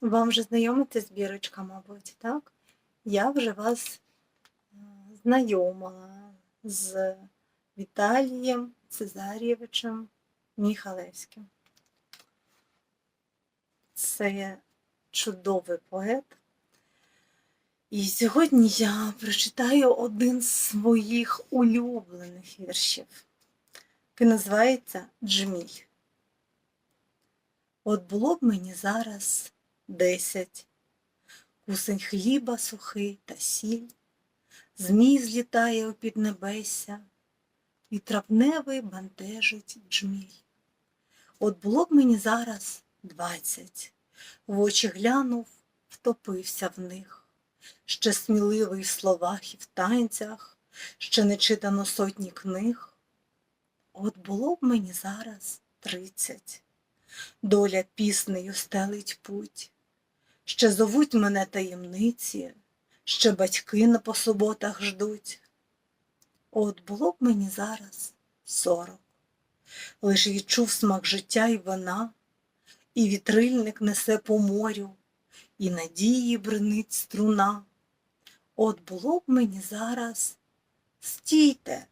Вам вже знайома ця збірочка, мабуть, так? Я вже вас е, знайомила з Віталієм Цезарєвичем Міхалевським. Це чудовий поет. І сьогодні я прочитаю один з своїх улюблених віршів, який називається Джміль. От було б мені зараз десять, кусень хліба сухий та сіль, змій злітає у піднебесся, і травневий бентежить джміль. От було б мені зараз двадцять, в очі глянув, втопився в них, ще сміливий в словах і в танцях, ще не читано сотні книг. От було б мені зараз тридцять. Доля піснею стелить путь. Ще зовуть мене таємниці, ще батьки на по суботах ждуть. От було б мені зараз сорок. Лиш відчув смак життя і вина, і вітрильник несе по морю, і надії бринить струна. От було б мені зараз стійте,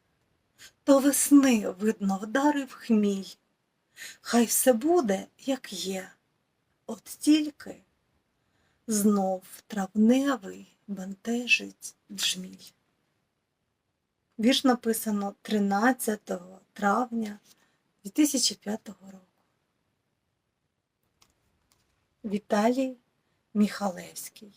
то весни, видно, вдарив хміль. Хай все буде, як є, от тільки знов травневий бентежить джміль. Вірш написано 13 травня 2005 року. Віталій Міхалевський.